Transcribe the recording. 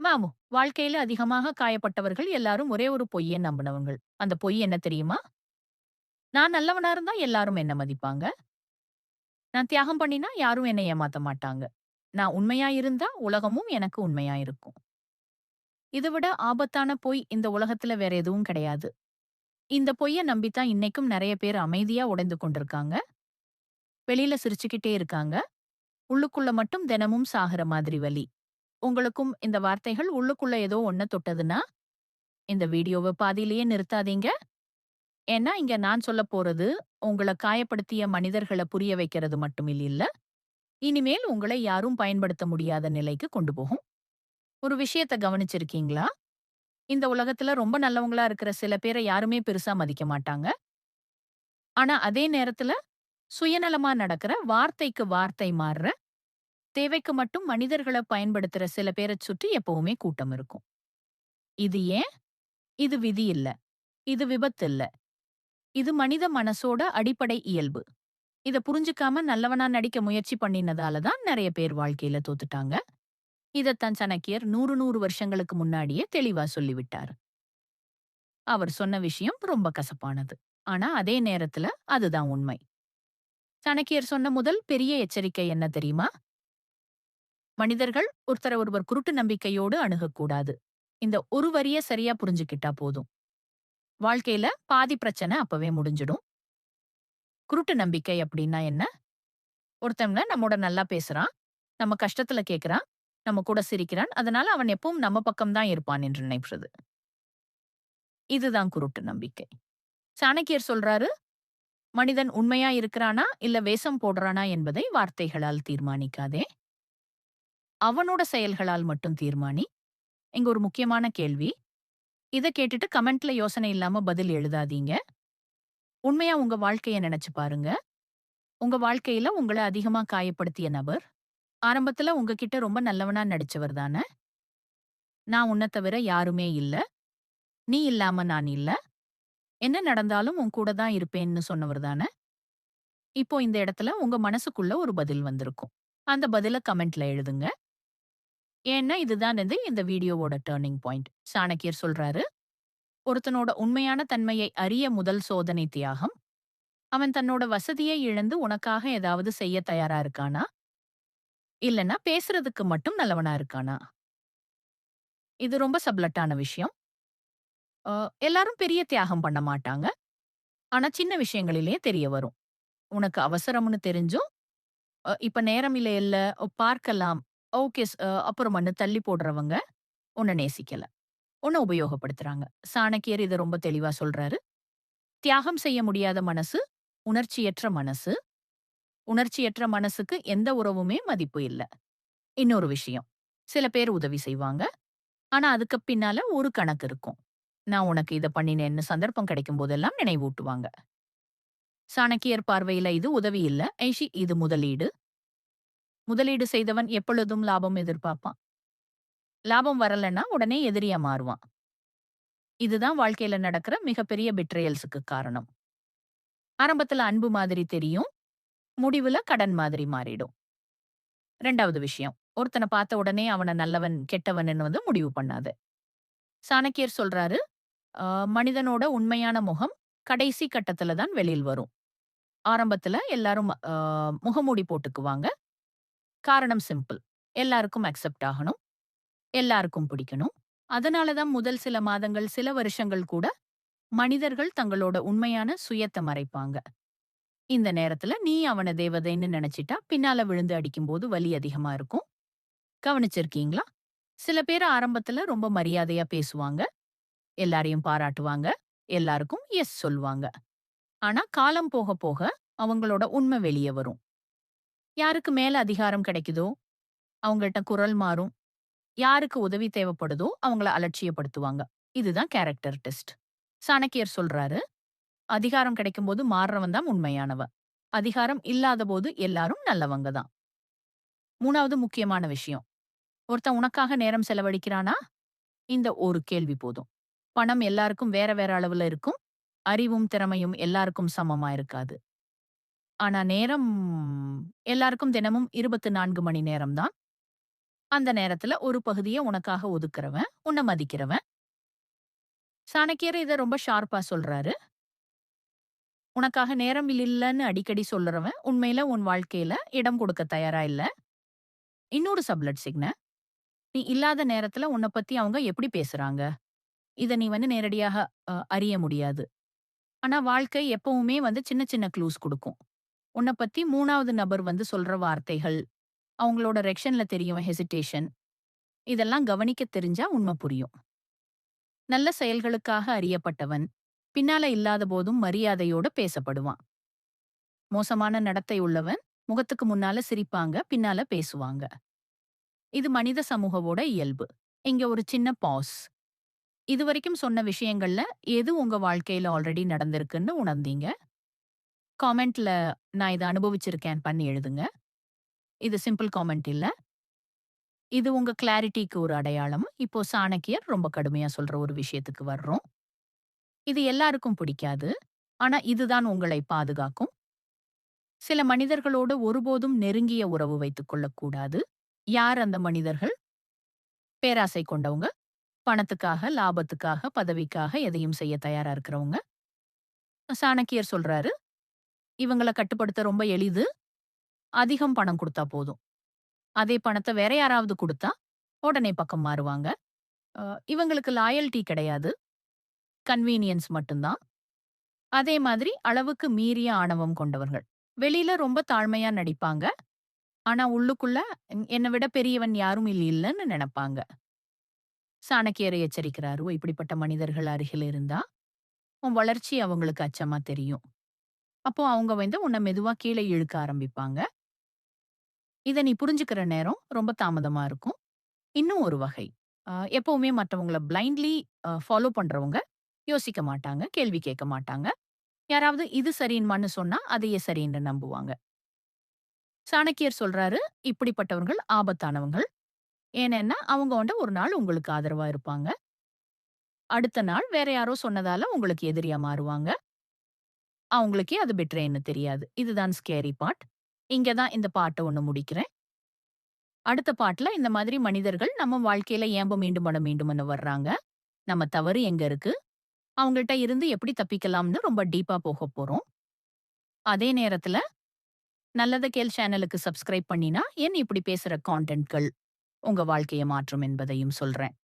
மாமு, வாழ்க்கையில அதிகமாக காயப்பட்டவர்கள் எல்லாரும் ஒரே ஒரு பொய்யை நம்பினவங்கள். அந்த பொய் என்ன தெரியுமா? நான் நல்லவனா இருந்தா எல்லாரும் என்ன மதிப்பாங்க. நான் தியாகம் பண்ணினா யாரும் என்னை ஏமாத்த மாட்டாங்க. நான் உண்மையா இருந்தா உலகமும் எனக்கு உண்மையா இருக்கும். இத விட ஆபத்தான பொய் இந்த உலகத்துல வேற எதுவும் கிடையாது. இந்த பொய்ய நம்பித்தான் இன்னைக்கும் நிறைய பேர் அமைதியா உடைந்து கொண்டிருக்காங்க. வெளியில சிரிச்சுக்கிட்டே இருக்காங்க. உள்ளுக்குள்ள மட்டும் தினமும் சாகுற மாதிரி வலி. உங்களுக்கும் இந்த வார்த்தைகள் உள்ளுக்குள்ள ஏதோ ஒன்ன தொட்டதுன்னா, இந்த வீடியோவ பாதியிலேயே நிறுத்தாதீங்க. ஏன்னா, இங்க நான் சொல்லப் போறது, உங்கள காயப்படுத்திய மனிதர்கள புரிய வைக்கிறது மட்டும் இல்ல. இனிமேல் உங்களை யாரும் பயன்படுத்த முடியாத நிலைக்கு கொண்டு போகும். ஒரு விஷயத்த கவனிச்சிருக்கீங்களா? இந்த உலகத்துல ரொம்ப நல்லவங்களா இருக்கிற சில பேர யாருமே பெருசா மதிக்க மாட்டாங்க. ஆனா, அதே நேரத்துல சுயநலமா நடக்கிற, வார்த்தைக்கு வார்த்தை மாறுற, தேவைக்கு மட்டும் மனிதர்கள பயன்படுத்துற சில பேரை சுற்றி எப்பவுமே கூட்டம் இருக்கும். இது ஏன்? இது விதி இல்ல. இது விபத்து இல்ல. இது மனித மனசோட அடிப்படை இயல்பு. இத புரிஞ்சுக்காம நல்லவனா நடிக்க முயற்சி பண்ணினதால தான் நிறைய பேர் வாழ்க்கையில தோத்துட்டாங்க. இதத்தான் சனக்கியர் நூறு நூறு வருஷங்களுக்கு முன்னாடியே தெளிவா சொல்லிவிட்டாரு. அவர் சொன்ன விஷயம் ரொம்ப கசப்பானது. ஆனா, அதே நேரத்துல அதுதான் உண்மை. சனக்கியர் சொன்ன முதல் பெரிய எச்சரிக்கை என்ன தெரியுமா? மனிதர்கள் ஒருத்தர ஒருவர் குருட்டு நம்பிக்கையோடு அணுகக்கூடாது. இந்த ஒரு வரிய சரியா புரிஞ்சுக்கிட்டா போதும். வாழ்க்கையில பாதி பிரச்சனை அப்பவே முடிஞ்சிடும். குருட்டு நம்பிக்கை அப்படின்னா என்ன? ஒருத்தவங்க நம்மோட நல்லா பேசுறான், நம்ம கஷ்டத்துல கேக்குறான் நம்ம கூட சிரிக்கிறான், அதனால அவன் எப்பவும் நம்ம பக்கம்தான் இருப்பான் என்று நினைப்பது. இதுதான் குருட்டு நம்பிக்கை. சாணக்கியர் சொல்றாரு, மனிதன் உண்மையா இருக்கிறானா, இல்ல வேஷம் போடுறானா என்பதை வார்த்தைகளால் தீர்மானிக்காதே. அவனோட செயல்களால் மட்டும் தீர்மானி. இங்க ஒரு முக்கியமான கேள்வி. இத கேட்டுட்டு கமெண்ட்ல யோசனை இல்லாம பதில் எழுதாதீங்க. உண்மையா உங்க வாழ்க்கைய நினைச்சு பாருங்க. உங்க வாழ்க்கையில உங்கள அதிகமா காயப்படுத்திய நபர், ஆரம்பத்துல உங்ககிட்ட ரொம்ப நல்லவனா நடிச்சவர் தான? நான் உன்னை தவிர யாருமே இல்ல. நீ இல்லாம நான் இல்ல. என்ன நடந்தாலும் உன் கூட தான் இருப்பேன்னு சொன்னவர் தான? இப்போ இந்த இடத்துல உங்க மனசுக்குள்ள ஒரு பதில் வந்திருக்கும். அந்த பதில கமெண்ட்ல எழுதுங்க. ஏன்னா இதுதான் வந்து இந்த வீடியோவோட டேர்னிங் பாயிண்ட். சாணக்கியர் சொல்றாரு, ஒருத்தனோட உண்மையான தன்மையை அறிய முதல் சோதனை தியாகம். அவன் தன்னோட வசதியை இழந்து உனக்காக ஏதாவது செய்ய தயாரா இருக்கானா? இல்லனா பேசுறதுக்கு மட்டும் நல்லவனா இருக்கானா? இது ரொம்ப சப்லட்டான விஷயம். எல்லாரும் பெரிய தியாகம் பண்ண மாட்டாங்க. ஆனா சின்ன விஷயங்களிலே தெரிய வரும். உனக்கு அவசரம்னு தெரிஞ்சும், இப்ப நேரம் இல்ல இல்ல பார்க்கலாம். ஓகே அப்புறம் மண்ணு தள்ளி போடுறவங்க, உன்னை நேசிக்கல. உன்னை உபயோகப்படுத்துறாங்க. சாணக்கியர் இத ரொம்ப தெளிவா சொல்றாரு. தியாகம் செய்ய முடியாத மனசு, உணர்ச்சியற்ற மனசு. உணர்ச்சியற்ற மனசுக்கு எந்த உறவுமே மதிப்பு இல்ல. இன்னொரு விஷயம். சில பேர் உதவி செய்வாங்க. ஆனா அதுக்கு பின்னால ஒரு கணக்கு இருக்கும். நான் உனக்கு இத பண்ணினேன்னு சந்தர்ப்பம் கிடைக்கும் போதெல்லாம் நினைவூட்டுவாங்க. சாணக்கியர் பார்வையில இது உதவி இல்ல. ஐஷி இது முதலீடு. முதலீடு செய்தவன் எப்பொழுதும் லாபம் எதிர்பார்ப்பான். லாபம் வரலன்னா உடனே எதிரியா மாறுவான். இதுதான் வாழ்க்கையில நடக்கிற மிகப்பெரிய பிட்ரயல்ஸ்க்கு காரணம். ஆரம்பத்துல அன்பு மாதிரி தெரியும். முடிவுல கடன் மாதிரி மாறிடும். ரெண்டாவது விஷயம். ஒருத்தன பார்த்த உடனே அவன நல்லவன், கெட்டவன் வந்து முடிவு பண்ணாத. சாணக்கியர் சொல்றாரு, மனிதனோட உண்மையான முகம் கடைசி கட்டத்துல தான் வெளியில் வரும். ஆரம்பத்துல எல்லாரும் முகமூடி போட்டுக்குவாங்க. காரணம் சிம்பிள். எல்லாருக்கும் அக்செப்ட் ஆகணும். எல்லாருக்கும் பிடிக்கணும். அதனால தான் முதல் சில மாதங்கள், சில வருஷங்கள் கூட மனிதர்கள் தங்களோட உண்மையான சுயத்தை மறைப்பாங்க. இந்த நேரத்துல நீ அவன தேவதைன்னு நினைச்சிட்டா பின்னால விழுந்து அடிக்கும்போது வலி அதிகமா இருக்கும். கவனிச்சிருக்கீங்களா? சில பேர் ஆரம்பத்துல ரொம்ப மரியாதையா பேசுவாங்க. எல்லாரையும் பாராட்டுவாங்க. எல்லாருக்கும் எஸ் சொல்லுவாங்க. ஆனா காலம் போக போக அவங்களோட உண்மை வெளியே வரும். யாருக்கு மேல அதிகாரம் கிடைக்குதோ, அவங்கள்ட்ட குரல் மாறும். யாருக்கு உதவி தேவைப்படுதோ அவங்கள அலட்சியப்படுத்துவாங்க. இதுதான் கேரக்டர் டெஸ்ட். சாணக்கியர் சொல்றாரு, அதிகாரம் கிடைக்கும்போது மாறுறவன் தான் உண்மையானவ அதிகாரம் இல்லாத போது எல்லாரும் நல்லவங்க தான். மூணாவது முக்கியமான விஷயம். ஒருத்தன் உனக்காக நேரம் செலவழிக்கிறானா? இந்த ஒரு கேள்வி போதும். பணம் எல்லாருக்கும் வேற வேற அளவுல இருக்கும். அறிவும், திறமையும் எல்லாருக்கும் சமமா இருக்காது. ஆனா நேரம் எல்லாருக்கும் தினமும் 24 மணி நேரம் தான். அந்த நேரத்துல ஒரு பகுதிய உனக்காக ஒதுக்குறவன், உன்ன மதிக்கிறவன். சாணக்கியர் இத ரொம்ப ஷார்ப்பா சொல்றாரு. உனக்காக நேரம் இல்லைன்னு அடிக்கடி சொல்லுறவன், உண்மையில உன் வாழ்க்கையில இடம் கொடுக்க தயாரா இல்ல. இன்னொரு சப்லட் சிக்ன, நீ இல்லாத நேரத்துல உன்ன பத்தி அவங்க எப்படி பேசுறாங்க? இத நீ வந்து நேரடியாக அ அறிய முடியாது. ஆனா வாழ்க்கை எப்பவுமே வந்து சின்ன சின்ன க்ளூஸ் கொடுக்கும் உன்ன பத்தி மூணாவது நபர் வந்து சொல்ற வார்த்தைகள், அவங்களோட ரெக்ஷன்ல தெரியும் ஹெசிடேஷன், இதெல்லாம் கவனிக்க தெரிஞ்சா உண்மை புரியும். நல்ல செயல்களுக்காக அறியப்பட்டவன், பின்னால இல்லாத போதும் மரியாதையோட பேசப்படுவான். மோசமான நடத்தை உள்ளவன், முகத்துக்கு முன்னால சிரிப்பாங்க, பின்னால பேசுவாங்க. இது மனித சமூகவோட இயல்பு. இங்க ஒரு சின்ன பாஸ். இதுவரைக்கும் சொன்ன விஷயங்கள்ல எது உங்க வாழ்க்கையில ஆல்ரெடி நடந்திருக்குன்னு உணர்ந்தீங்க? காமெண்ட்ல நான் இத அனுபவிச்சிருக்கேன் பண்ணி எழுதுங்க. இது சிம்பிள் காமெண்ட் இல்ல. இது உங்க கிளாரிட்டிக்கு ஒரு அடையாளம். இப்போ சாணக்கியர் ரொம்ப கடுமையா சொல்ற ஒரு விஷயத்துக்கு வர்றோம். இது எல்லாருக்கும் பிடிக்காது. ஆனா இதுதான் உங்களை பாதுகாக்கும். சில மனிதர்களோடு ஒருபோதும் நெருங்கிய உறவு வைத்துக் கொள்ளக்கூடாது. யார் அந்த மனிதர்கள்? பேராசை கொண்டவங்க. பணத்துக்காக, லாபத்துக்காக, பதவிக்காக எதையும் செய்ய தயாரா இருக்கிறவங்க. சாணக்கியர் சொல்றாரு, இவங்கள கட்டுப்படுத்த ரொம்ப எளிது. அதிகம் பணம் கொடுத்தா போதும். அதே பணத்தை வேற யாராவது கொடுத்தா உடனே பக்கம் மாறுவாங்க. இவங்களுக்கு லாயல்டி கிடையாது. கன்வீனியன்ஸ் மட்டும் தான். அதே மாதிரி அளவுக்கு மீறிய ஆணவம் கொண்டவர்கள். வெளியில ரொம்ப தாழ்மையா நடிப்பாங்க. ஆனா உள்ளுக்குள்ள என்ன விட பெரியவன் யாரும் இல்லைன்னு நினைப்பாங்க சாணக்கியரை எச்சரிக்கிறாரு, இப்படிப்பட்ட மனிதர்கள் அருகில் இருந்தா, உன் வளர்ச்சி அவங்களுக்கு அச்சமா தெரியும். அப்போ அவங்க வந்து உன்ன மெதுவா கீழே இழுக்க ஆரம்பிப்பாங்க. இத நீ புரிஞ்சுக்கிற நேரம் ரொம்ப தாமதமா இருக்கும். இன்னும் ஒரு வகை. ஆஹ் எப்பவுமே மத்தவங்கள பிளைண்ட்லி ஃபாலோ பண்றவங்க, யோசிக்க மாட்டாங்க, கேள்வி கேட்க மாட்டாங்க. யாராவது இது சரின்மான்னு சொன்னா, அதையே சரின்னு நம்புவாங்க. சாணக்கியர் சொல்றாரு, இப்படிப்பட்டவர்கள் ஆபத்தானவங்கள். ஏனென்னா, அவங்க வந்து ஒரு நாள் உங்களுக்கு ஆதரவா இருப்பாங்க. அடுத்த நாள் வேற யாரோ சொன்னதால உங்களுக்கு எதிரியா மாறுவாங்க. அவங்களுக்கே அது பெட்ரேன்னு தெரியாது. இதுதான் ஸ்கேரி பாட் இங்க தான் இந்த பாட்டை ஒன்று முடிக்கிறேன். அடுத்த பாட்டில் இந்த மாதிரி மனிதர்கள் நம்ம வாழ்க்கையில ஏம்ப மீண்டும் பண்ண மீண்டும்னு வர்றாங்க. நம்ம தவறு எங்க இருக்கு? அவங்கள்ட்ட இருந்து எப்படி தப்பிக்கலாம்னு ரொம்ப டீப்பா போகப் போறோம். அதே நேரத்துல, நல்லத கேள் சேனலுக்கு சப்ஸ்கிரைப் பண்ணினா, என் இப்படி பேசுற கான்டென்ட்கள் உங்க வாழ்க்கைய மாற்றும் என்பதையும் சொல்றேன்.